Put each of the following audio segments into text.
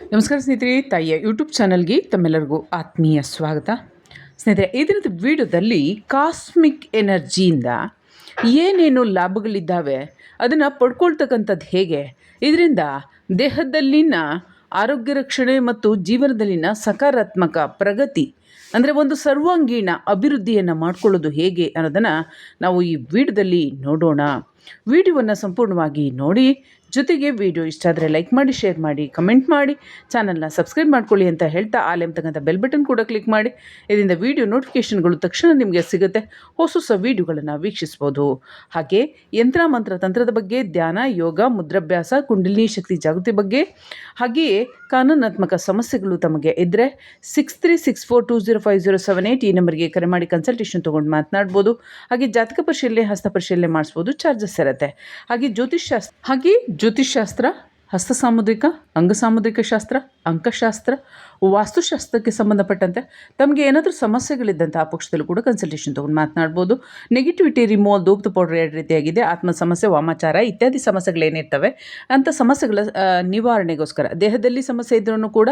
ನಮಸ್ಕಾರ ಸ್ನೇಹಿತರೆ, ತಾಯಿಯ ಯೂಟ್ಯೂಬ್ ಚಾನಲ್ಗೆ ತಮ್ಮೆಲ್ಲರಿಗೂ ಆತ್ಮೀಯ ಸ್ವಾಗತ. ಸ್ನೇಹಿತರೆ, ಈ ದಿನದ ವಿಡಿಯೋದಲ್ಲಿ ಕಾಸ್ಮಿಕ್ ಎನರ್ಜಿಯಿಂದ ಏನೇನು ಲಾಭಗಳಿದ್ದಾವೆ, ಅದನ್ನು ಪಡ್ಕೊಳ್ತಕ್ಕಂಥದ್ದು ಹೇಗೆ? ಇದರಿಂದ ದೇಹದಲ್ಲಿನ ಆರೋಗ್ಯ ರಕ್ಷಣೆ ಮತ್ತು ಜೀವನದಲ್ಲಿನ ಸಕಾರಾತ್ಮಕ ಪ್ರಗತಿ, ಅಂದರೆ ಒಂದು ಸರ್ವಾಂಗೀಣ ಅಭಿವೃದ್ಧಿಯನ್ನು ಮಾಡಿಕೊಳ್ಳೋದು ಹೇಗೆ ಅನ್ನೋದನ್ನು ನಾವು ಈ ವಿಡಿಯೋದಲ್ಲಿ ನೋಡೋಣ. ವಿಡಿಯೋವನ್ನು ಸಂಪೂರ್ಣವಾಗಿ ನೋಡಿ. ಜೊತೆಗೆ ವಿಡಿಯೋ ಇಷ್ಟ ಆದರೆ ಲೈಕ್ ಮಾಡಿ, ಶೇರ್ ಮಾಡಿ, ಕಮೆಂಟ್ ಮಾಡಿ. ಚಾನಲ್ನ ಸಬ್ಸ್ಕ್ರೈಬ್ ಮಾಡ್ಕೊಳ್ಳಿ ಅಂತ ಹೇಳ್ತಾ ಆಲೆ ಅಂತಕ್ಕಂಥ ಬೆಲ್ ಬಟನ್ ಕೂಡ ಕ್ಲಿಕ್ ಮಾಡಿ. ಇದರಿಂದ ವಿಡಿಯೋ ನೋಟಿಫಿಕೇಷನ್ಗಳು ತಕ್ಷಣ ನಿಮಗೆ ಸಿಗುತ್ತೆ. ಹೊಸ ಹೊಸ ವಿಡಿಯೋಗಳನ್ನು ವೀಕ್ಷಿಸ್ಬೋದು. ಹಾಗೆ ಯಂತ್ರ, ಮಂತ್ರ, ತಂತ್ರದ ಬಗ್ಗೆ, ಧ್ಯಾನ, ಯೋಗ, ಮುದ್ರಾಭ್ಯಾಸ, ಕುಂಡಲಿನಿ ಶಕ್ತಿ ಜಾಗೃತಿ ಬಗ್ಗೆ, ಹಾಗೆಯೇ ಕಾನೂನಾತ್ಮಕ ಸಮಸ್ಯೆಗಳು ತಮಗೆ ಇದ್ದರೆ six three six four two zero five zero seven eight ಈ ನಂಬರ್ಗೆ ಕರೆ ಮಾಡಿ ಕನ್ಸಲ್ಟೇಷನ್ ತೊಗೊಂಡು ಮಾತನಾಡ್ಬೋದು. ಹಾಗೆ ಜಾತಕ ಪರಿಶೀಲನೆ, ಹಸ್ತ ಪರಿಶೀಲನೆ ಮಾಡಿಸ್ಬೋದು. ಚಾರ್ಜಸ್ ಇರುತ್ತೆ ಹಾಗೆ ಜ್ಯೋತಿಷ್ಶಾಸ್ತ್ರ ಹಾಗೆ ಜ್ಯೋತಿಷ್ಶಾಸ್ತ್ರ ಹಸ್ತ ಸಾಮುದ್ರಿಕ ಅಂಗ ಸಾಮುದ್ರಿಕ ಶಾಸ್ತ್ರ ಅಂಕಶಾಸ್ತ್ರ ವಾಸ್ತುಶಾಸ್ತ್ರಕ್ಕೆ ಸಂಬಂಧಪಟ್ಟಂತೆ ತಮಗೆ ಏನಾದರೂ ಸಮಸ್ಯೆಗಳಿದ್ದಂಥ ಆ ಪಕ್ಷದಲ್ಲೂ ಕೂಡ ಕನ್ಸಲ್ಟೇಷನ್ ತೊಗೊಂಡು ಮಾತನಾಡ್ಬೋದು. ನೆಗೆಟಿವಿಟಿ ರಿಮೂವಲ್ ಧೂಪ್ತ ಪೌಡರ್ ಎರಡು ರೀತಿಯಾಗಿದೆ. ಆತ್ಮ ಸಮಸ್ಯೆ, ವಾಮಾಚಾರ ಇತ್ಯಾದಿ ಸಮಸ್ಯೆಗಳೇನಿರ್ತವೆ ಅಂಥ ಸಮಸ್ಯೆಗಳ ನಿವಾರಣೆಗೋಸ್ಕರ ದೇಹದಲ್ಲಿ ಸಮಸ್ಯೆ ಇದ್ರೂ ಕೂಡ,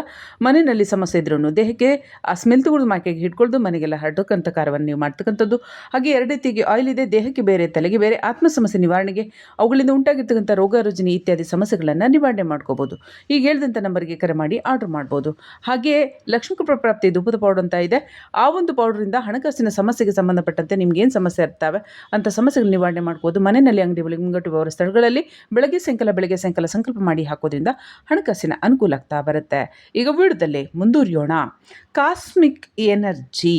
ಮನೆಯಲ್ಲಿ ಸಮಸ್ಯೆ ಇದ್ರೂ ದೇಹಕ್ಕೆ ಆ ಸ್ಮೆಲ್ ತಗೊಳ್ಳೋದು ಮಾಕೆಗೆ ಹಿಡ್ಕೊಳ್ದು ಮನೆಗೆಲ್ಲ ಹರಡೋಕ್ಕಂಥ ಕಾರ್ಯವನ್ನು ನೀವು ಮಾಡ್ತಕ್ಕಂಥದ್ದು. ಹಾಗೆ ಎರಡು ರೀತಿಗೆ ಆಯಿಲ್ ಇದೆ, ದೇಹಕ್ಕೆ ಬೇರೆ, ತಲೆಗೆ ಬೇರೆ, ಆತ್ಮ ಸಮಸ್ಯೆ ನಿವಾರಣೆಗೆ ಅವುಗಳಿಂದ ಉಂಟಾಗಿರ್ತಕ್ಕಂಥ ರೋಗ ರುಜಿನಿ ಇತ್ಯಾದಿ ಸಮಸ್ಯೆಗಳನ್ನು ನಿವಾರಣೆ ಮಾಡ್ಕೋಬೋದು. ಈಗ ಹೇಳಿದಂಥ ನಂಬರ್ಗೆ ಕರೆ ಮಾಡಿ ಆರ್ಡರ್ ಮಾಡ್ಬೋದು. ಹಾಗೆ ಲಕ್ಷ್ಮೀ ಕೃಪಾ ಪ್ರಾಪ್ತಿ ಧೂಪದ ಪೌಡರ್ ಅಂತ ಇದೆ. ಆ ಒಂದು ಪೌಡರಿಂದ ಹಣಕಾಸಿನ ಸಮಸ್ಯೆಗೆ ಸಂಬಂಧಪಟ್ಟಂತೆ ನಿಮ್ಗೆ ಏನು ಸಮಸ್ಯೆ ಇರ್ತವೆ? ಅಂತ ಸಮಸ್ಯೆಗಳು ನಿವಾರಣೆ ಮಾಡ್ಬೋದು. ಮನೆಯಲ್ಲಿ ಅಂಗಡಿ ಮುಂಗಟ್ಟು ಸ್ಥಳಗಳಲ್ಲಿ ಬೆಳಗ್ಗೆ ಸಾಯಂಕಾಲ ಬೆಳಗ್ಗೆ ಸಾಯಂಕಾಲ ಸಂಕಲ್ಪ ಮಾಡಿ ಹಾಕೋದ್ರಿಂದ ಹಣಕಾಸಿನ ಅನುಕೂಲ ಆಗ್ತಾ ಬರುತ್ತೆ. ಈಗ ವಿಡಿಯೋದಲ್ಲಿ ಮುಂದುವರಿಯೋಣ. ಕಾಸ್ಮಿಕ್ ಎನರ್ಜಿ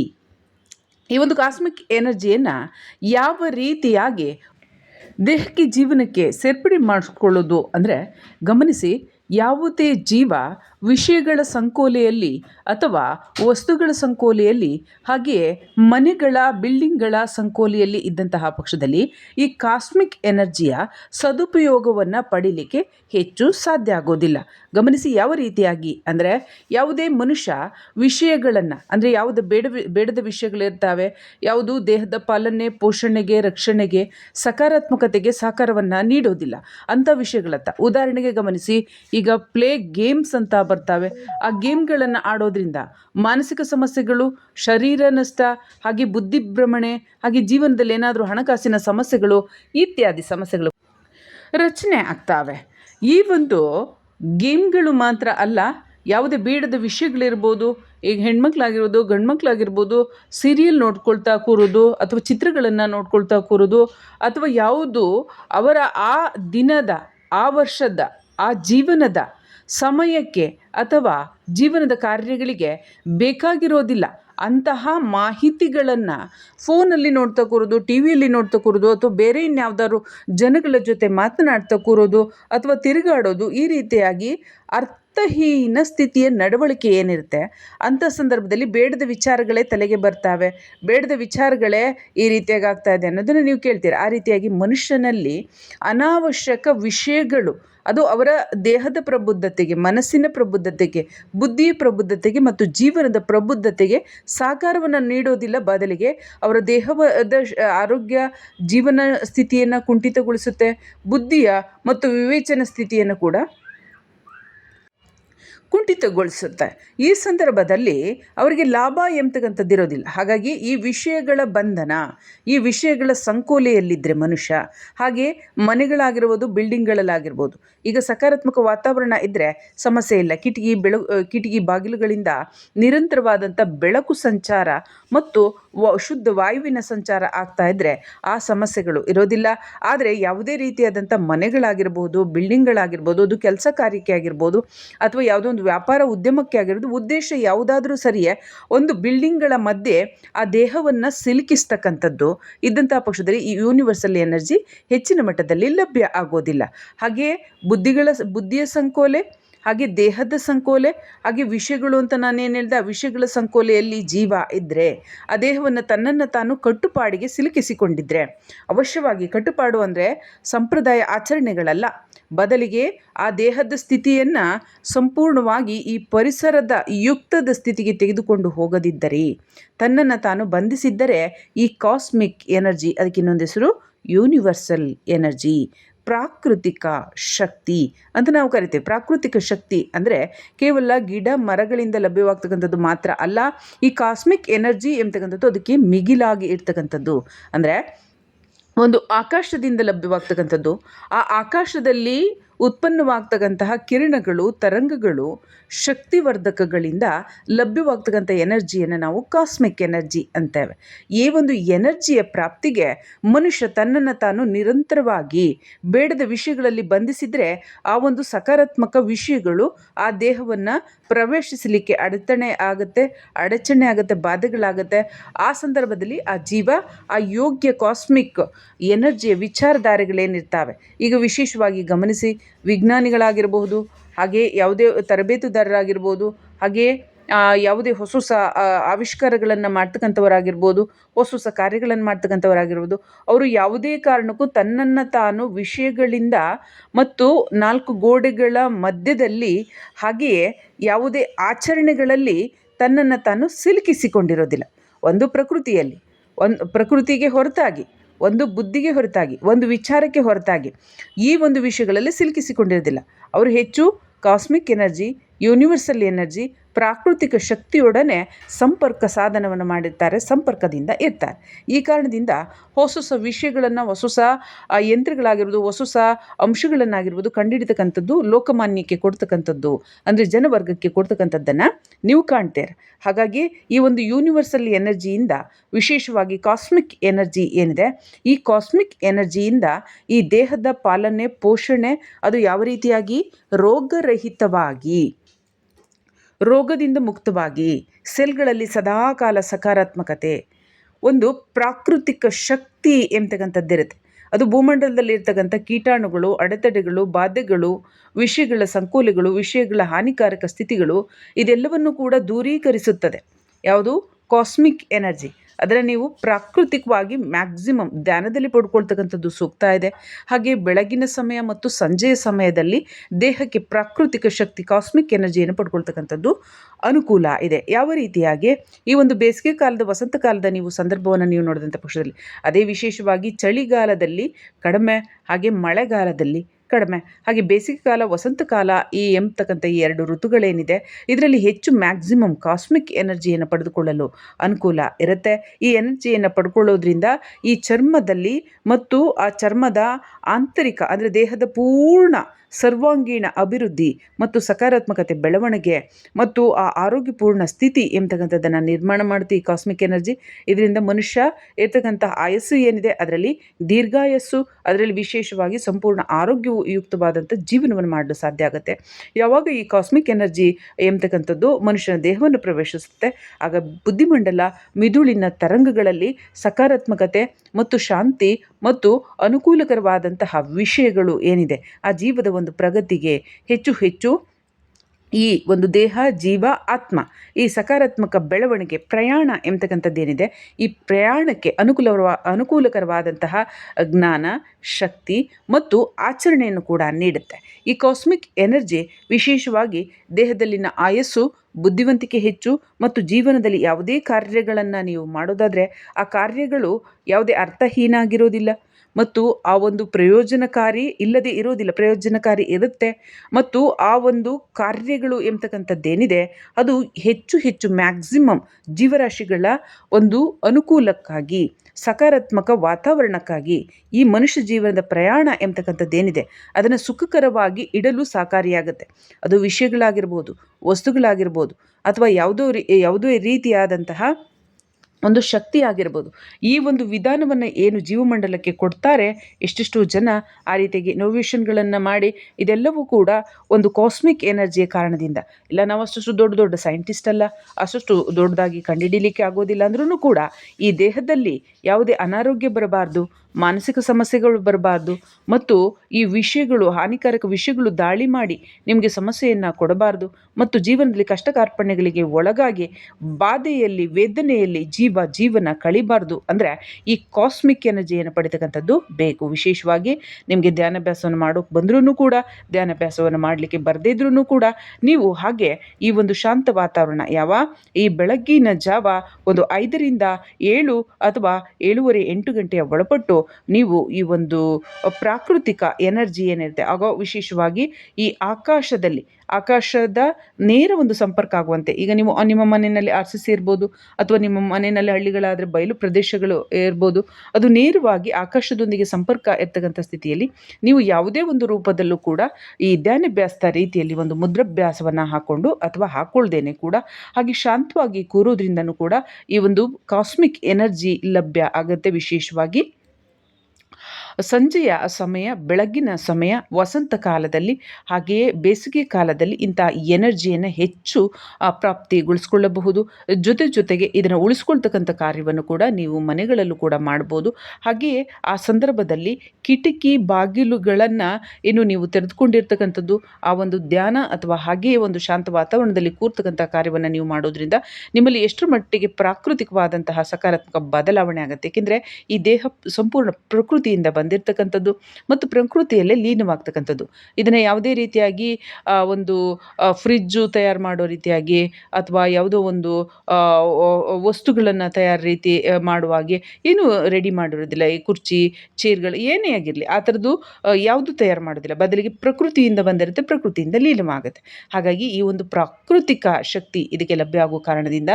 ಈ ಒಂದು ಕಾಸ್ಮಿಕ್ ಎನರ್ಜಿಯನ್ನು ಯಾವ ರೀತಿಯಾಗಿ ದೇಹಕ್ಕೆ, ಜೀವನಕ್ಕೆ ಸೇರ್ಪಡೆ ಮಾಡಿಕೊಳ್ಳೋದು ಅಂದರೆ ಗಮನಿಸಿ ಯಾವುದೇ ಜೀವ ವಿಷಯಗಳ ಸಂಕೋಲೆಯಲ್ಲಿ ಅಥವಾ ವಸ್ತುಗಳ ಸಂಕೋಲೆಯಲ್ಲಿ, ಹಾಗೆಯೇ ಮನೆಗಳ, ಬಿಲ್ಡಿಂಗ್ಗಳ ಸಂಕೋಲೆಯಲ್ಲಿ ಇದ್ದಂತಹ ಪಕ್ಷದಲ್ಲಿ ಈ ಕಾಸ್ಮಿಕ್ ಎನರ್ಜಿಯ ಸದುಪಯೋಗವನ್ನು ಪಡೀಲಿಕ್ಕೆ ಹೆಚ್ಚು ಸಾಧ್ಯ ಆಗೋದಿಲ್ಲ. ಗಮನಿಸಿ ಯಾವ ರೀತಿಯಾಗಿ ಅಂದರೆ ಯಾವುದೇ ಮನುಷ್ಯ ವಿಷಯಗಳನ್ನು, ಅಂದರೆ ಯಾವುದು ಬೇಡ ಬೇಡದ ವಿಷಯಗಳಿರ್ತಾವೆ, ಯಾವುದು ದೇಹದ ಪಾಲನೆ, ಪೋಷಣೆಗೆ, ರಕ್ಷಣೆಗೆ, ಸಕಾರಾತ್ಮಕತೆಗೆ ಸಹಕಾರವನ್ನು ನೀಡೋದಿಲ್ಲ. ಅಂಥ ವಿಷಯಗಳತ್ತ. ಉದಾಹರಣೆಗೆ ಗಮನಿಸಿ, ಈಗ ಪ್ಲೇ ಗೇಮ್ಸ್ ಅಂತ ಬರ್ತಾವೆ. ಆ ಗೇಮ್ಗಳನ್ನು ಆಡೋದ್ರಿಂದ ಮಾನಸಿಕ ಸಮಸ್ಯೆಗಳು, ಶರೀರ ನಷ್ಟ, ಹಾಗೆ ಬುದ್ಧಿಭ್ರಮಣೆ ಹಾಗೆ ಜೀವನದಲ್ಲಿ ಏನಾದರೂ ಹಣಕಾಸಿನ ಸಮಸ್ಯೆಗಳು ಇತ್ಯಾದಿ ಸಮಸ್ಯೆಗಳು ರಚನೆ ಆಗ್ತಾವೆ. ಈ ಒಂದು ಗೇಮ್ಗಳು ಮಾತ್ರ ಅಲ್ಲ, ಯಾವುದೇ ಬೇಡದ ವಿಷಯಗಳಿರ್ಬೋದು, ಈಗ ಹೆಣ್ಮಕ್ಳಾಗಿರ್ಬೋದು ಗಂಡ್ಮಕ್ಳಾಗಿರ್ಬೋದು, ಸೀರಿಯಲ್ ನೋಡ್ಕೊಳ್ತಾ ಕೂರೋದು ಅಥವಾ ಚಿತ್ರಗಳನ್ನು ನೋಡ್ಕೊಳ್ತಾ ಕೂರೋದು ಅಥವಾ ಯಾವುದು ಅವರ ಆ ದಿನದ, ಆ ವರ್ಷದ, ಆ ಜೀವನದ ಸಮಯಕ್ಕೆ ಅಥವಾ ಜೀವನದ ಕಾರ್ಯಗಳಿಗೆ ಬೇಕಾಗಿರೋದಿಲ್ಲ. ಅಂತಹ ಮಾಹಿತಿಗಳನ್ನು ಫೋನಲ್ಲಿ ನೋಡ್ತಾ ಕೂರೋದು ಟಿ ವಿಯಲ್ಲಿ ನೋಡ್ತಾ ಕೂರೋದು ಅಥವಾ ಬೇರೆ ಇನ್ಯಾವುದಾದ್ರು ಜನಗಳ ಜೊತೆ ಮಾತನಾಡ್ತಾ ಕೂರೋದು ಅಥವಾ ತಿರುಗಾಡೋದು ಈ ರೀತಿಯಾಗಿ ಅರ್ಥಹೀನ ಸ್ಥಿತಿಯ ನಡವಳಿಕೆ ಏನಿರುತ್ತೆ? ಅಂಥ ಸಂದರ್ಭದಲ್ಲಿ ಬೇಡದ ವಿಚಾರಗಳೇ ತಲೆಗೆ ಬರ್ತಾವೆ. ಬೇಡದ ವಿಚಾರಗಳೇ ಈ ರೀತಿಯಾಗಿ ಆಗ್ತಾ ಇದೆ ಅನ್ನೋದನ್ನು ನೀವು ಕೇಳ್ತೀರ. ಆ ರೀತಿಯಾಗಿ ಮನುಷ್ಯನಲ್ಲಿ ಅನಾವಶ್ಯಕ ವಿಷಯಗಳು ಅದು ಅವರ ದೇಹದ ಪ್ರಬುದ್ಧತೆಗೆ, ಮನಸ್ಸಿನ ಪ್ರಬುದ್ಧತೆಗೆ, ಬುದ್ಧಿಯ ಪ್ರಬುದ್ಧತೆಗೆ ಮತ್ತು ಜೀವನದ ಪ್ರಬುದ್ಧತೆಗೆ ಸಾಕಾರವನ್ನು ನೀಡೋದಿಲ್ಲ ಬದಲಿಗೆ ಅವರ ದೇಹದ ಆರೋಗ್ಯ, ಜೀವನ ಸ್ಥಿತಿಯನ್ನು ಕುಂಠಿತಗೊಳಿಸುತ್ತೆ, ಬುದ್ಧಿಯ ಮತ್ತು ವಿವೇಚನ ಸ್ಥಿತಿಯನ್ನು ಕೂಡ ಕುಂಠಿತಗೊಳಿಸುತ್ತೆ. ಈ ಸಂದರ್ಭದಲ್ಲಿ ಅವರಿಗೆ ಲಾಭ ಎಂಬತಕ್ಕಂಥದ್ದು ಇರೋದಿಲ್ಲ ಹಾಗಾಗಿ ಈ ವಿಷಯಗಳ ಬಂಧನ, ಈ ವಿಷಯಗಳ ಸಂಕೋಲೆಯಲ್ಲಿದ್ದರೆ ಮನುಷ್ಯ, ಹಾಗೆ ಮನೆಗಳಾಗಿರ್ಬೋದು, ಬಿಲ್ಡಿಂಗ್ಗಳಲ್ಲಾಗಿರ್ಬೋದು, ಈಗ ಸಕಾರಾತ್ಮಕ ವಾತಾವರಣ ಇದ್ದರೆ ಸಮಸ್ಯೆ ಇಲ್ಲ. ಕಿಟಕಿ ಬೆಳ, ಕಿಟಕಿ ಬಾಗಿಲುಗಳಿಂದ ನಿರಂತರವಾದಂಥ ಬೆಳಕು ಸಂಚಾರ ಮತ್ತು ವ, ಶುದ್ಧ ವಾಯುವಿನ ಸಂಚಾರ ಆಗ್ತಾ ಇದ್ದರೆ ಆ ಸಮಸ್ಯೆಗಳು ಇರೋದಿಲ್ಲ. ಆದರೆ ಯಾವುದೇ ರೀತಿಯಾದಂಥ ಮನೆಗಳಾಗಿರ್ಬೋದು, ಬಿಲ್ಡಿಂಗ್ಗಳಾಗಿರ್ಬೋದು, ಅದು ಕೆಲಸ ಕಾರ್ಯಕ್ಕೆ ಆಗಿರ್ಬೋದು, ಅಥವಾ ಯಾವುದೋ ವ್ಯಾಪಾರ ಉದ್ಯಮಕ್ಕೆ ಆಗಿರೋದು ಉದ್ದೇಶ ಯಾವುದಾದ್ರೂ ಸರಿಯೇ, ಒಂದು ಬಿಲ್ಡಿಂಗ್ಗಳ ಮಧ್ಯೆ ಆ ದೇಹವನ್ನು ಸಿಲುಕಿಸ್ತಕ್ಕಂಥದ್ದು ಇದ್ದಂಥ ಪಕ್ಷದಲ್ಲಿ ಈ ಯೂನಿವರ್ಸಲ್ ಎನರ್ಜಿ ಹೆಚ್ಚಿನ ಮಟ್ಟದಲ್ಲಿ ಲಭ್ಯ ಆಗೋದಿಲ್ಲ. ಹಾಗೆಯೇ ಬುದ್ಧಿಗಳ, ಬುದ್ಧಿಯ ಸಂಕೋಲೆ ಹಾಗೆ ದೇಹದ ಸಂಕೋಲೆ, ಹಾಗೆ ವಿಷಯಗಳು ಅಂತ ನಾನೇನು ಹೇಳಿದೆ, ಆ ವಿಷಯಗಳ ಸಂಕೋಲೆಯಲ್ಲಿ ಜೀವ ಇದ್ದರೆ ಆ ದೇಹವನ್ನು ತನ್ನನ್ನು ತಾನು ಕಟ್ಟುಪಾಡಿಗೆ ಸಿಲುಕಿಸಿಕೊಂಡಿದ್ರೆ, ಅವಶ್ಯವಾಗಿ ಕಟ್ಟುಪಾಡು ಅಂದರೆ ಸಂಪ್ರದಾಯ ಆಚರಣೆಗಳಲ್ಲ. ಬದಲಿಗೆ ಆ ದೇಹದ ಸ್ಥಿತಿಯನ್ನು ಸಂಪೂರ್ಣವಾಗಿ ಈ ಪರಿಸರದ ಯುಕ್ತದ ಸ್ಥಿತಿಗೆ ತೆಗೆದುಕೊಂಡು ಹೋಗದಿದ್ದರೆ, ತನ್ನನ್ನು ತಾನು ಬಂಧಿಸಿದ್ದರೆ ಈ ಕಾಸ್ಮಿಕ್ ಎನರ್ಜಿ ಅದಕ್ಕೆ ಇನ್ನೊಂದು ಹೆಸರು ಯೂನಿವರ್ಸಲ್ ಎನರ್ಜಿ ಪ್ರಾಕೃತಿಕ ಶಕ್ತಿ ಅಂತ ನಾವು ಕರಿತೇವೆ. ಪ್ರಾಕೃತಿಕ ಶಕ್ತಿ ಅಂದರೆ ಕೇವಲ ಗಿಡ ಮರಗಳಿಂದ ಲಭ್ಯವಾಗ್ತಕ್ಕಂಥದ್ದು ಮಾತ್ರ ಅಲ್ಲ, ಈ ಕಾಸ್ಮಿಕ್ ಎನರ್ಜಿ ಎಂಬತಕ್ಕಂಥದ್ದು ಅದಕ್ಕೆ ಮಿಗಿಲಾಗಿ ಇರ್ತಕ್ಕಂಥದ್ದು. ಅಂದರೆ ಒಂದು ಆಕಾಶದಿಂದ ಲಭ್ಯವಾಗ್ತಕ್ಕಂಥದ್ದು. ಆ ಆಕಾಶದಲ್ಲಿ ಉತ್ಪನ್ನವಾಗ್ತಕ್ಕಂತಹ ಕಿರಣಗಳು, ತರಂಗಗಳು, ಶಕ್ತಿವರ್ಧಕಗಳಿಂದ ಲಭ್ಯವಾಗ್ತಕ್ಕಂಥ ಎನರ್ಜಿಯನ್ನು ನಾವು ಕಾಸ್ಮಿಕ್ ಎನರ್ಜಿ ಅಂತೇವೆ. ಈ ಒಂದು ಎನರ್ಜಿಯ ಪ್ರಾಪ್ತಿಗೆ ಮನುಷ್ಯ ತನ್ನನ್ನು ತಾನು ನಿರಂತರವಾಗಿ ಬೇಡದ ವಿಷಯಗಳಲ್ಲಿ ಬಂಧಿಸಿದರೆ ಆ ಒಂದು ಸಕಾರಾತ್ಮಕ ವಿಷಯಗಳು ಆ ದೇಹವನ್ನು ಪ್ರವೇಶಿಸಲಿಕ್ಕೆ ಅಡಚಣೆ ಆಗುತ್ತೆ ಅಡಚಣೆ ಆಗುತ್ತೆ, ಬಾಧೆಗಳಾಗುತ್ತೆ. ಆ ಸಂದರ್ಭದಲ್ಲಿ ಆ ಜೀವ, ಆ ಯೋಗ್ಯ ಕಾಸ್ಮಿಕ್ ಎನರ್ಜಿಯ ವಿಚಾರಧಾರೆಗಳೇನಿರ್ತಾವೆ? ಈಗ ವಿಶೇಷವಾಗಿ ಗಮನಿಸಿ ವಿಜ್ಞಾನಿಗಳಾಗಿರಬಹುದು, ಹಾಗೆ ಯಾವುದೇ ತರಬೇತುದಾರರಾಗಿರ್ಬೋದು, ಹಾಗೆ ಯಾವುದೇ ಹೊಸ ಹೊಸ ಆವಿಷ್ಕಾರಗಳನ್ನು ಮಾಡ್ತಕ್ಕಂಥವರಾಗಿರ್ಬೋದು, ಹೊಸ ಹೊಸ ಕಾರ್ಯಗಳನ್ನು ಮಾಡ್ತಕ್ಕಂಥವರಾಗಿರ್ಬೋದು, ಅವರು ಯಾವುದೇ ಕಾರಣಕ್ಕೂ ತನ್ನನ್ನು ತಾನು ವಿಷಯಗಳಿಂದ ಮತ್ತು ನಾಲ್ಕು ಗೋಡೆಗಳ ಮಧ್ಯದಲ್ಲಿ ಹಾಗೆಯೇ ಯಾವುದೇ ಆಚರಣೆಗಳಲ್ಲಿ ತನ್ನನ್ನು ತಾನು ಸಿಲುಕಿಸಿಕೊಂಡಿರೋದಿಲ್ಲ. ಒಂದು ಪ್ರಕೃತಿಯಲ್ಲಿ, ಒಂದು ಪ್ರಕೃತಿಗೆ ಹೊರತಾಗಿ ಒಂದು ಬುದ್ಧಿಗೆ ಹೊರತಾಗಿ, ಒಂದು ವಿಚಾರಕ್ಕೆ ಹೊರತಾಗಿ ಈ ಒಂದು ವಿಷಯಗಳಲ್ಲಿ ಸಿಲುಕಿಸಿಕೊಂಡಿರೋದಿಲ್ಲ ಅವರು ಹೆಚ್ಚು ಕಾಸ್ಮಿಕ್ ಎನರ್ಜಿ ಯೂನಿವರ್ಸಲ್ ಎನರ್ಜಿ ಪ್ರಾಕೃತಿಕ ಶಕ್ತಿಯೊಡನೆ ಸಂಪರ್ಕ ಸಾಧನವನ್ನು ಮಾಡಿರ್ತಾರೆ, ಸಂಪರ್ಕದಿಂದ ಇರ್ತಾರೆ. ಈ ಕಾರಣದಿಂದ ಹೊಸ ಹೊಸ ವಿಷಯಗಳನ್ನು, ಹೊಸ ಹೊಸ ಯಂತ್ರಗಳಾಗಿರ್ಬೋದು, ಹೊಸ ಹೊಸ ಅಂಶಗಳನ್ನಾಗಿರ್ಬೋದು ಕಂಡುಹಿಡಿತಕ್ಕಂಥದ್ದು ಲೋಕಮಾನ್ಯಕ್ಕೆ ಕೊಡ್ತಕ್ಕಂಥದ್ದು, ಅಂದರೆ ಜನವರ್ಗಕ್ಕೆ ಕೊಡ್ತಕ್ಕಂಥದ್ದನ್ನು ನೀವು ಕಾಣ್ತೀರ. ಹಾಗಾಗಿ ಈ ಒಂದು ಯೂನಿವರ್ಸಲ್ ಎನರ್ಜಿಯಿಂದ ವಿಶೇಷವಾಗಿ ಕಾಸ್ಮಿಕ್ ಎನರ್ಜಿ ಏನಿದೆ, ಈ ಕಾಸ್ಮಿಕ್ ಎನರ್ಜಿಯಿಂದ ಈ ದೇಹದ ಪಾಲನೆ, ಪೋಷಣೆ, ಅದು ಯಾವ ರೀತಿಯಾಗಿ? ರೋಗರಹಿತವಾಗಿ. ರೋಗದಿಂದ ಮುಕ್ತವಾಗಿ ಸೆಲ್ಗಳಲ್ಲಿ ಸದಾಕಾಲ ಸಕಾರಾತ್ಮಕತೆ, ಒಂದು ಪ್ರಾಕೃತಿಕ ಶಕ್ತಿ ಎಂಬತಕ್ಕಂಥದ್ದಿರುತ್ತೆ ಅದು ಭೂಮಂಡಲದಲ್ಲಿ ಇರ್ತಕ್ಕಂಥ ಕೀಟಾಣುಗಳು, ಅಡೆತಡೆಗಳು, ಬಾಧೆಗಳು, ವಿಷಯಗಳ ಸಂಕೋಲೆಗಳು, ವಿಷಯಗಳ ಹಾನಿಕಾರಕ ಸ್ಥಿತಿಗಳು, ಇದೆಲ್ಲವನ್ನು ಕೂಡ ದೂರೀಕರಿಸುತ್ತದೆ. ಯಾವುದು? Cosmic energy. ಅದರ ನೀವು ಪ್ರಾಕೃತಿಕವಾಗಿ ಮ್ಯಾಕ್ಸಿಮಮ್ ಧ್ಯಾನದಲ್ಲಿ ಪಡ್ಕೊಳ್ತಕ್ಕಂಥದ್ದು ಸೂಕ್ತ ಇದೆ. ಹಾಗೆ ಬೆಳಗಿನ ಸಮಯ ಮತ್ತು ಸಂಜೆಯ ಸಮಯದಲ್ಲಿ ದೇಹಕ್ಕೆ ಪ್ರಾಕೃತಿಕ ಶಕ್ತಿ ಕಾಸ್ಮಿಕ್ ಎನರ್ಜಿಯನ್ನು ಪಡ್ಕೊಳ್ತಕ್ಕಂಥದ್ದು ಅನುಕೂಲ ಇದೆ. ಯಾವ ರೀತಿಯಾಗಿ? ಈ ಒಂದು ಬೇಸಿಗೆ ಕಾಲದ ವಸಂತ ಕಾಲದ ನೀವು ಸಂದರ್ಭವನ್ನು ನೀವು ನೋಡಿದಂಥ ಪಕ್ಷದಲ್ಲಿ, ಅದೇ ವಿಶೇಷವಾಗಿ ಚಳಿಗಾಲದಲ್ಲಿ ಕಡಿಮೆ ಹಾಗೆ ಮಳೆಗಾಲದಲ್ಲಿ ಕಡಿಮೆ. ಹಾಗೆ ಬೇಸಿಗೆ ಕಾಲ, ವಸಂತ ಕಾಲ ಈ ಎಂಬತಕ್ಕಂಥ ಈ ಎರಡು ಋತುಗಳೇನಿದೆ, ಇದರಲ್ಲಿ ಹೆಚ್ಚು ಮ್ಯಾಕ್ಸಿಮಮ್ ಕಾಸ್ಮಿಕ್ ಎನರ್ಜಿಯನ್ನು ಪಡೆದುಕೊಳ್ಳಲು ಅನುಕೂಲ ಇರುತ್ತೆ. ಈ ಎನರ್ಜಿಯನ್ನು ಪಡ್ಕೊಳ್ಳೋದ್ರಿಂದ ಈ ಚರ್ಮದಲ್ಲಿ ಮತ್ತು ಆ ಚರ್ಮದ ಆಂತರಿಕ, ಅಂದರೆ ದೇಹದ ಪೂರ್ಣ ಸರ್ವಾಂಗೀಣ ಅಭಿವೃದ್ಧಿ ಮತ್ತು ಸಕಾರಾತ್ಮಕತೆ ಬೆಳವಣಿಗೆ ಮತ್ತು ಆ ಆರೋಗ್ಯಪೂರ್ಣ ಸ್ಥಿತಿ ಎಂಬತಕ್ಕಂಥದ್ದನ್ನು ನಿರ್ಮಾಣ ಮಾಡುತ್ತೆ ಈ ಕಾಸ್ಮಿಕ್ ಎನರ್ಜಿ ಇದರಿಂದ ಮನುಷ್ಯ ಇರ್ತಕ್ಕಂಥ ಆಯಸ್ಸು ಏನಿದೆ, ಅದರಲ್ಲಿ ದೀರ್ಘಾಯಸ್ಸು, ಅದರಲ್ಲಿ ವಿಶೇಷವಾಗಿ ಸಂಪೂರ್ಣ ಆರೋಗ್ಯವು ಯುಕ್ತವಾದಂಥ ಜೀವನವನ್ನು ಮಾಡಲು ಸಾಧ್ಯ ಆಗುತ್ತೆ. ಯಾವಾಗ ಈ ಕಾಸ್ಮಿಕ್ ಎನರ್ಜಿ ಎಂಬತಕ್ಕಂಥದ್ದು ಮನುಷ್ಯನ ದೇಹವನ್ನು ಪ್ರವೇಶಿಸುತ್ತೆ, ಆಗ ಬುದ್ಧಿಮಂಡಲ ಮಿದುಳಿನ ತರಂಗಗಳಲ್ಲಿ ಸಕಾರಾತ್ಮಕತೆ ಮತ್ತು ಶಾಂತಿ ಮತ್ತು ಅನುಕೂಲಕರವಾದಂತಹ ವಿಷಯಗಳು ಏನಿದೆ ಆ ಜೀವದ ಒಂದು ಪ್ರಗತಿಗೆ ಹೆಚ್ಚು ಹೆಚ್ಚು ಈ ಒಂದು ದೇಹ, ಜೀವ, ಆತ್ಮ ಈ ಸಕಾರಾತ್ಮಕ ಬೆಳವಣಿಗೆ, ಪ್ರಯಾಣ ಎಂಬತಕ್ಕಂಥದ್ದೇನಿದೆ. ಈ ಪ್ರಯಾಣಕ್ಕೆ ಅನುಕೂಲವ ಅನುಕೂಲಕರವಾದಂತಹ ಜ್ಞಾನ, ಶಕ್ತಿ ಮತ್ತು ಆಚರಣೆಯನ್ನು ಕೂಡ ನೀಡುತ್ತೆ. ಈ ಕಾಸ್ಮಿಕ್ ಎನರ್ಜಿ ವಿಶೇಷವಾಗಿ ದೇಹದಲ್ಲಿನ ಆಯಸ್ಸು, ಬುದ್ಧಿವಂತಿಕೆ ಹೆಚ್ಚು ಮತ್ತು ಜೀವನದಲ್ಲಿ ಯಾವುದೇ ಕಾರ್ಯಗಳನ್ನು ನೀವು ಮಾಡೋದಾದರೆ ಆ ಕಾರ್ಯಗಳು ಯಾವುದೇ ಅರ್ಥಹೀನ ಆಗಿರೋದಿಲ್ಲ ಮತ್ತು ಆ ಒಂದು ಪ್ರಯೋಜನಕಾರಿ ಇಲ್ಲದೆ ಇರೋದಿಲ್ಲ ಪ್ರಯೋಜನಕಾರಿ ಇರುತ್ತೆ. ಮತ್ತು ಆ ಒಂದು ಕಾರ್ಯಗಳು ಎಂಬತಕ್ಕಂಥದ್ದೇನಿದೆ, ಅದು ಹೆಚ್ಚು ಹೆಚ್ಚು ಮ್ಯಾಕ್ಸಿಮಮ್ ಜೀವರಾಶಿಗಳ ಒಂದು ಅನುಕೂಲಕ್ಕಾಗಿ, ಸಕಾರಾತ್ಮಕ ವಾತಾವರಣಕ್ಕಾಗಿ ಈ ಮನುಷ್ಯ ಜೀವನದ ಪ್ರಯಾಣ ಎಂಬತಕ್ಕಂಥದ್ದೇನಿದೆ, ಅದನ್ನು ಸುಖಕರವಾಗಿ ಇಡಲು ಸಹಕಾರಿಯಾಗುತ್ತೆ. ಅದು ವಿಷಯಗಳಾಗಿರ್ಬೋದು, ವಸ್ತುಗಳಾಗಿರ್ಬೋದು, ಅಥವಾ ಯಾವುದೋ ರೀ, ಯಾವುದೇ ರೀತಿಯಾದಂತಹ ಒಂದು ಶಕ್ತಿ ಆಗಿರ್ಬೋದು. ಈ ಒಂದು ವಿಧಾನವನ್ನು ಏನು ಜೀವಮಂಡಲಕ್ಕೆ ಕೊಡ್ತಾರೆ ಎಷ್ಟೆಷ್ಟು ಜನ ಆ ರೀತಿಯಾಗಿ ಇನೋವೇಷನ್ಗಳನ್ನು ಮಾಡಿ, ಇದೆಲ್ಲವೂ ಕೂಡ ಒಂದು ಕಾಸ್ಮಿಕ್ ಎನರ್ಜಿಯ ಕಾರಣದಿಂದ. ಇಲ್ಲ, ನಾವು ಅಷ್ಟು ದೊಡ್ಡ ದೊಡ್ಡ ಸೈಂಟಿಸ್ಟ್ ಅಲ್ಲ ಅಷ್ಟು ದೊಡ್ಡದಾಗಿ ಕಂಡುಹಿಡಿಲಿಕ್ಕೆ ಆಗೋದಿಲ್ಲ ಅಂದ್ರೂ ಕೂಡ ಈ ದೇಹದಲ್ಲಿ ಯಾವುದೇ ಅನಾರೋಗ್ಯ ಬರಬಾರ್ದು. ಮಾನಸಿಕ ಸಮಸ್ಯೆಗಳು ಬರಬಾರ್ದು ಮತ್ತು ಈ ವಿಷಯಗಳು, ಹಾನಿಕಾರಕ ವಿಷಯಗಳು ದಾಳಿ ಮಾಡಿ ನಿಮಗೆ ಸಮಸ್ಯೆಯನ್ನು ಕೊಡಬಾರ್ದು ಮತ್ತು ಜೀವನದಲ್ಲಿ ಕಷ್ಟ ಕಾರ್ಪಣ್ಯಗಳಿಗೆ ಒಳಗಾಗಿ ಬಾಧೆಯಲ್ಲಿ, ವೇದನೆಯಲ್ಲಿ ಜೀವ, ಜೀವನ ಕಳಿಬಾರ್ದು. ಅಂದರೆ ಈ ಕಾಸ್ಮಿಕ್ ಎನರ್ಜಿಯನ್ನು ಪಡಿತಕ್ಕಂಥದ್ದು ಬೇಕು. ವಿಶೇಷವಾಗಿ ನಿಮಗೆ ಧ್ಯಾನಾಭ್ಯಾಸವನ್ನು ಮಾಡೋಕ್ಕೆ ಬಂದರೂ ಕೂಡ, ಧ್ಯಾನಾಭ್ಯಾಸವನ್ನು ಮಾಡಲಿಕ್ಕೆ ಬರದೇ ಇದ್ರೂ ಕೂಡ ನೀವು ಹಾಗೆ ಈ ಒಂದು ಶಾಂತ ವಾತಾವರಣ, ಯಾವ? ಈ ಬೆಳಗ್ಗಿನ ಜಾವ ಒಂದು ಐದರಿಂದ ಏಳು ಅಥವಾ ಏಳುವರೆ ಎಂಟು ಗಂಟೆಯ ಒಳಪಟ್ಟು ನೀವು ಈ ಒಂದು ಪ್ರಾಕೃತಿಕ ಎನರ್ಜಿ ಏನಿರುತ್ತೆ, ಆಗೋ ವಿಶೇಷವಾಗಿ ಈ ಆಕಾಶದಲ್ಲಿ, ಆಕಾಶದ ನೇರ ಒಂದು ಸಂಪರ್ಕ ಆಗುವಂತೆ. ಈಗ ನೀವು ನಿಮ್ಮ ಮನೆಯಲ್ಲಿ ಆರ್ ಸಿ ಸಿ ಇರ್ಬೋದು, ಅಥವಾ ನಿಮ್ಮ ಮನೆಯಲ್ಲಿ ಹಳ್ಳಿಗಳಾದರೆ ಬಯಲು ಪ್ರದೇಶಗಳು ಇರ್ಬೋದು, ಅದು ನೇರವಾಗಿ ಆಕಾಶದೊಂದಿಗೆ ಸಂಪರ್ಕ ಇರ್ತಕ್ಕಂಥ ಸ್ಥಿತಿಯಲ್ಲಿ ನೀವು ಯಾವುದೇ ಒಂದು ರೂಪದಲ್ಲೂ ಕೂಡ ಈ ಧ್ಯಾನಾಭ್ಯಾಸದ ರೀತಿಯಲ್ಲಿ ಒಂದು ಮುದ್ರಾಭ್ಯಾಸವನ್ನು ಹಾಕ್ಕೊಂಡು ಅಥವಾ ಹಾಕ್ಕೊಳ್ದೇನೆ ಕೂಡ, ಹಾಗೆ ಶಾಂತವಾಗಿ ಕೂರೋದ್ರಿಂದನೂ ಕೂಡ ಈ ಒಂದು ಕಾಸ್ಮಿಕ್ ಎನರ್ಜಿ ಲಭ್ಯ ಆಗುತ್ತೆ ವಿಶೇಷವಾಗಿ. ಸಂಜೆಯ ಸಮಯ, ಬೆಳಗ್ಗಿನ ಸಮಯ, ವಸಂತ ಕಾಲದಲ್ಲಿ ಹಾಗೆಯೇ ಬೇಸಿಗೆ ಕಾಲದಲ್ಲಿ ಇಂಥ ಎನರ್ಜಿಯನ್ನು ಹೆಚ್ಚು ಪ್ರಾಪ್ತಿಗೊಳಿಸ್ಕೊಳ್ಳಬಹುದು. ಜೊತೆ ಜೊತೆಗೆ ಇದನ್ನು ಉಳಿಸ್ಕೊಳ್ತಕ್ಕಂಥ ಕಾರ್ಯವನ್ನು ಕೂಡ ನೀವು ಮನೆಗಳಲ್ಲೂ ಕೂಡ ಮಾಡ್ಬೋದು. ಹಾಗೆಯೇ ಆ ಸಂದರ್ಭದಲ್ಲಿ ಕಿಟಕಿ ಬಾಗಿಲುಗಳನ್ನು ಏನು ನೀವು ತೆರೆದುಕೊಂಡಿರ್ತಕ್ಕಂಥದ್ದು, ಆ ಒಂದು ಧ್ಯಾನ ಅಥವಾ ಹಾಗೆಯೇ ಒಂದು ಶಾಂತ ವಾತಾವರಣದಲ್ಲಿ ಕೂರ್ತಕ್ಕಂಥ ಕಾರ್ಯವನ್ನು ನೀವು ಮಾಡೋದ್ರಿಂದ ನಿಮ್ಮಲ್ಲಿ ಎಷ್ಟರ ಮಟ್ಟಿಗೆ ಪ್ರಾಕೃತಿಕವಾದಂತಹ ಸಕಾರಾತ್ಮಕ ಬದಲಾವಣೆ ಆಗುತ್ತೆ. ಏಕೆಂದರೆ ಈ ದೇಹ ಸಂಪೂರ್ಣ ಪ್ರಕೃತಿಯಿಂದ ಬಂದಿರತಕ್ಕಂಥದ್ದು ಮತ್ತು ಪ್ರಕೃತಿಯಲ್ಲೇ ಲೀನವಾಗ್ತಕ್ಕಂಥದ್ದು. ಇದನ್ನು ಯಾವುದೇ ರೀತಿಯಾಗಿ ಒಂದು ಫ್ರಿಜ್ಜು ತಯಾರು ಮಾಡೋ ರೀತಿಯಾಗಿ ಅಥವಾ ಯಾವುದೋ ಒಂದು ವಸ್ತುಗಳನ್ನು ತಯಾರು ರೀತಿ ಮಾಡುವಾಗೆ ಏನು ರೆಡಿ ಮಾಡಿರೋದಿಲ್ಲ. ಈ ಕುರ್ಚಿ, ಚೇರ್ಗಳು ಏನೇ ಆಗಿರಲಿ ಆ ಥರದ್ದು ಯಾವುದು ತಯಾರು ಮಾಡೋದಿಲ್ಲ. ಬದಲಿಗೆ ಪ್ರಕೃತಿಯಿಂದ ಬಂದಿರುತ್ತೆ, ಪ್ರಕೃತಿಯಿಂದ ಲೀನವಾಗುತ್ತೆ. ಹಾಗಾಗಿ ಈ ಒಂದು ಪ್ರಾಕೃತಿಕ ಶಕ್ತಿ ಇದಕ್ಕೆ ಲಭ್ಯ ಆಗುವ ಕಾರಣದಿಂದ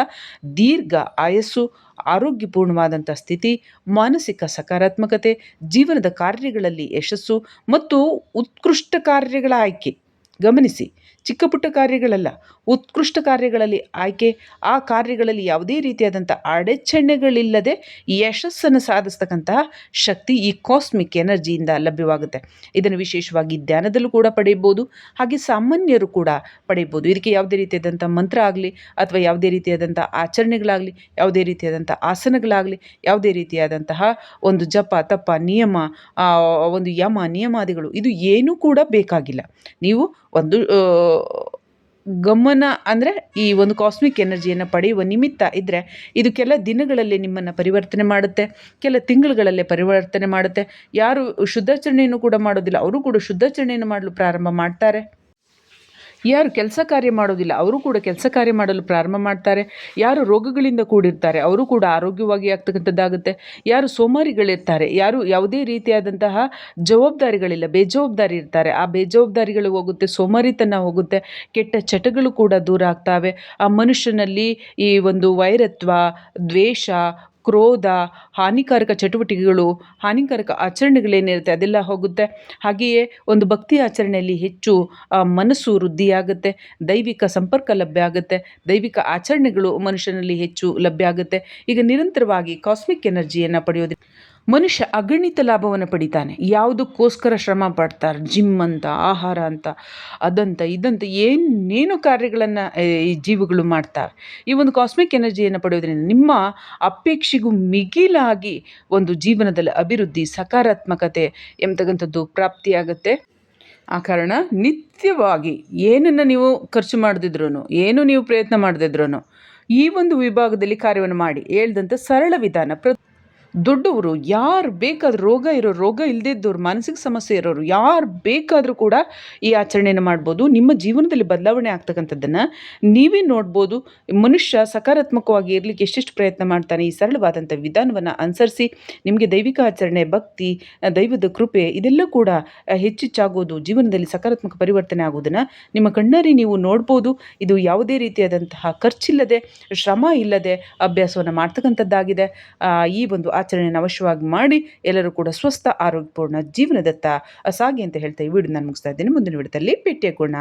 ದೀರ್ಘ ಆಯಸ್ಸು ಆರೋಗ್ಯಪೂರ್ಣವಾದಂಥ ಸ್ಥಿತಿ ಮಾನಸಿಕ ಸಕಾರಾತ್ಮಕತೆ ಜೀವನದ ಕಾರ್ಯಗಳಲ್ಲಿ ಯಶಸ್ಸು ಮತ್ತು ಉತ್ಕೃಷ್ಟ ಕಾರ್ಯಗಳ ಆಯ್ಕೆ. ಗಮನಿಸಿ, ಚಿಕ್ಕ ಪುಟ್ಟ ಕಾರ್ಯಗಳಲ್ಲ, ಉತ್ಕೃಷ್ಟ ಕಾರ್ಯಗಳಲ್ಲಿ ಆಯ್ಕೆ, ಆ ಕಾರ್ಯಗಳಲ್ಲಿ ಯಾವುದೇ ರೀತಿಯಾದಂಥ ಅಡೆಚಣೆಗಳಿಲ್ಲದೆ ಯಶಸ್ಸನ್ನು ಸಾಧಿಸ್ತಕ್ಕಂತಹ ಶಕ್ತಿ ಈ ಕಾಸ್ಮಿಕ್ ಎನರ್ಜಿಯಿಂದ ಲಭ್ಯವಾಗುತ್ತೆ. ಇದನ್ನು ವಿಶೇಷವಾಗಿ ಧ್ಯಾನದಲ್ಲೂ ಕೂಡ ಪಡೆಯಬಹುದು, ಹಾಗೆ ಸಾಮಾನ್ಯರು ಕೂಡ ಪಡೆಯಬಹುದು. ಇದಕ್ಕೆ ಯಾವುದೇ ರೀತಿಯಾದಂಥ ಮಂತ್ರ ಆಗಲಿ, ಅಥವಾ ಯಾವುದೇ ರೀತಿಯಾದಂಥ ಆಚರಣೆಗಳಾಗಲಿ, ಯಾವುದೇ ರೀತಿಯಾದಂಥ ಆಸನಗಳಾಗಲಿ, ಯಾವುದೇ ರೀತಿಯಾದಂತಹ ಒಂದು ಜಪ, ತಪ, ನಿಯಮ ಒಂದು ಯಮ, ನಿಯಮಾದಿಗಳು, ಇದು ಏನೂ ಕೂಡ ಬೇಕಾಗಿಲ್ಲ. ನೀವು ಒಂದು ಗಮನ ಅಂದರೆ ಈ ಒಂದು ಕಾಸ್ಮಿಕ್ ಎನರ್ಜಿಯನ್ನು ಪಡೆಯುವ ನಿಮಿತ್ತ ಇದ್ದರೆ ಇದು ಕೆಲ ದಿನಗಳಲ್ಲಿ ನಿಮ್ಮನ್ನು ಪರಿವರ್ತನೆ ಮಾಡುತ್ತೆ, ಕೆಲ ತಿಂಗಳುಗಳಲ್ಲೇ ಪರಿವರ್ತನೆ ಮಾಡುತ್ತೆ. ಯಾರು ಶುದ್ಧಾಚರಣೆಯನ್ನು ಕೂಡ ಮಾಡೋದಿಲ್ಲ, ಅವರು ಕೂಡ ಶುದ್ಧಾಚರಣೆಯನ್ನು ಮಾಡಲು ಪ್ರಾರಂಭ ಮಾಡ್ತಾರೆ. ಯಾರು ಕೆಲಸ ಕಾರ್ಯ ಮಾಡೋದಿಲ್ಲ, ಅವರು ಕೂಡ ಕೆಲಸ ಕಾರ್ಯ ಮಾಡಲು ಪ್ರಾರಂಭ ಮಾಡ್ತಾರೆ. ಯಾರು ರೋಗಗಳಿಂದ ಕೂಡಿರ್ತಾರೆ, ಅವರು ಕೂಡ ಆರೋಗ್ಯವಾಗಿ ಆಗ್ತಕ್ಕಂಥದ್ದಾಗುತ್ತೆ. ಯಾರು ಸೋಮಾರಿಗಳಿರ್ತಾರೆ, ಯಾರು ಯಾವುದೇ ರೀತಿಯಾದಂತಹ ಜವಾಬ್ದಾರಿಗಳಿಲ್ಲ, ಬೇಜವಾಬ್ದಾರಿ ಇರ್ತಾರೆ. ಆ ಬೇಜವಾಬ್ದಾರಿಗಳು ಹೋಗುತ್ತೆ, ಸೋಮಾರಿತನ ಹೋಗುತ್ತೆ, ಕೆಟ್ಟ ಚಟಗಳು ಕೂಡ ದೂರ ಆಗ್ತಾವೆ. ಆ ಮನುಷ್ಯನಲ್ಲಿ ಈ ಒಂದು ವೈರತ್ವ, ದ್ವೇಷ ಕ್ರೋಧ, ಹಾನಿಕಾರಕ ಚಟುವಟಿಕೆಗಳು, ಹಾನಿಕಾರಕ ಆಚರಣೆಗಳೇನಿರುತ್ತೆ ಅದೆಲ್ಲ ಹೋಗುತ್ತೆ. ಹಾಗೆಯೇ ಒಂದು ಭಕ್ತಿ ಆಚರಣೆಯಲ್ಲಿ ಹೆಚ್ಚು ಮನಸ್ಸು ವೃದ್ಧಿಯಾಗುತ್ತೆ, ದೈವಿಕ ಸಂಪರ್ಕ ಲಭ್ಯ ಆಗುತ್ತೆ, ದೈವಿಕ ಆಚರಣೆಗಳು ಮನುಷ್ಯನಲ್ಲಿ ಹೆಚ್ಚು ಲಭ್ಯ ಆಗುತ್ತೆ. ಈಗ ನಿರಂತರವಾಗಿ ಕಾಸ್ಮಿಕ್ ಎನರ್ಜಿಯನ್ನು ಪಡೆಯೋದು ಮನುಷ್ಯ ಅಗಣಿತ ಲಾಭವನ್ನು ಪಡಿತಾನೆ. ಯಾವುದಕ್ಕೋಸ್ಕರ ಶ್ರಮ ಪಡ್ತಾರೆ? ಜಿಮ್ ಅಂತ, ಆಹಾರ ಅಂತ, ಅದಂತ, ಇದಂತ, ಏನೇನು ಕಾರ್ಯಗಳನ್ನು ಈ ಜೀವಿಗಳು ಮಾಡ್ತಾರೆ. ಈ ಒಂದು ಕಾಸ್ಮಿಕ್ ಎನರ್ಜಿಯನ್ನು ಪಡೆಯೋದ್ರಿಂದ ನಿಮ್ಮ ಅಪೇಕ್ಷೆಗೂ ಮಿಗಿಲಾಗಿ ಒಂದು ಜೀವನದಲ್ಲಿ ಅಭಿವೃದ್ಧಿ, ಸಕಾರಾತ್ಮಕತೆ ಎಂಬತಕ್ಕಂಥದ್ದು ಪ್ರಾಪ್ತಿಯಾಗುತ್ತೆ. ಆ ಕಾರಣ ನಿತ್ಯವಾಗಿ ಏನನ್ನು ನೀವು ಖರ್ಚು ಮಾಡದಿದ್ರೂ ಏನು ನೀವು ಪ್ರಯತ್ನ ಮಾಡದಿದ್ರೂ ಈ ಒಂದು ವಿಭಾಗದಲ್ಲಿ ಕಾರ್ಯವನ್ನು ಮಾಡಿ ಹೇಳ್ದಂಥ ಸರಳ ವಿಧಾನ. ಪ್ರ ದೊಡ್ಡವರು, ಯಾರು ಬೇಕಾದರೂ ರೋಗ ಇರೋ, ರೋಗ ಇಲ್ಲದಿದ್ದವ್ರು ಮಾನಸಿಕ ಸಮಸ್ಯೆ ಇರೋರು, ಯಾರು ಬೇಕಾದರೂ ಕೂಡ ಈ ಆಚರಣೆಯನ್ನು ಮಾಡ್ಬೋದು. ನಿಮ್ಮ ಜೀವನದಲ್ಲಿ ಬದಲಾವಣೆ ಆಗ್ತಕ್ಕಂಥದ್ದನ್ನು ನೀವೇ ನೋಡ್ಬೋದು. ಮನುಷ್ಯ ಸಕಾರಾತ್ಮಕವಾಗಿ ಇರಲಿಕ್ಕೆ ಎಷ್ಟೆಷ್ಟು ಪ್ರಯತ್ನ ಮಾಡ್ತಾನೆ, ಈ ಸರಳವಾದಂಥ ವಿಧಾನವನ್ನು ಅನುಸರಿಸಿ ನಿಮಗೆ ದೈವಿಕ ಆಚರಣೆ, ಭಕ್ತಿ, ದೈವದ ಕೃಪೆ ಇದೆಲ್ಲ ಕೂಡ ಹೆಚ್ಚೆಚ್ಚಾಗೋದು, ಜೀವನದಲ್ಲಿ ಸಕಾರಾತ್ಮಕ ಪರಿವರ್ತನೆ ಆಗೋದನ್ನು ನಿಮ್ಮ ಕಣ್ಣಾರಿ ನೀವು ನೋಡ್ಬೋದು. ಇದು ಯಾವುದೇ ರೀತಿಯಾದಂತಹ ಖರ್ಚಿಲ್ಲದೆ, ಶ್ರಮ ಇಲ್ಲದೆ ಅಭ್ಯಾಸವನ್ನು ಮಾಡ್ತಕ್ಕಂಥದ್ದಾಗಿದೆ. ಈ ಒಂದು ಆಚರಣೆಯನ್ನು ಅವಶ್ಯವಾಗಿ ಮಾಡಿ ಎಲ್ಲರೂ ಕೂಡ ಸ್ವಸ್ಥ, ಆರೋಗ್ಯಪೂರ್ಣ ಜೀವನದತ್ತ ಸಾಗಿ ಅಂತ ಹೇಳ್ತಾ ಈ ವಿಡಿಯೋ ನಾನು ಮುಗಿಸ್ತಾ ಇದ್ದೇನೆ. ಮುಂದಿನ ವಿಡಿಯೋದಲ್ಲಿ ಭೇಟಿಯಾಗೋಣ.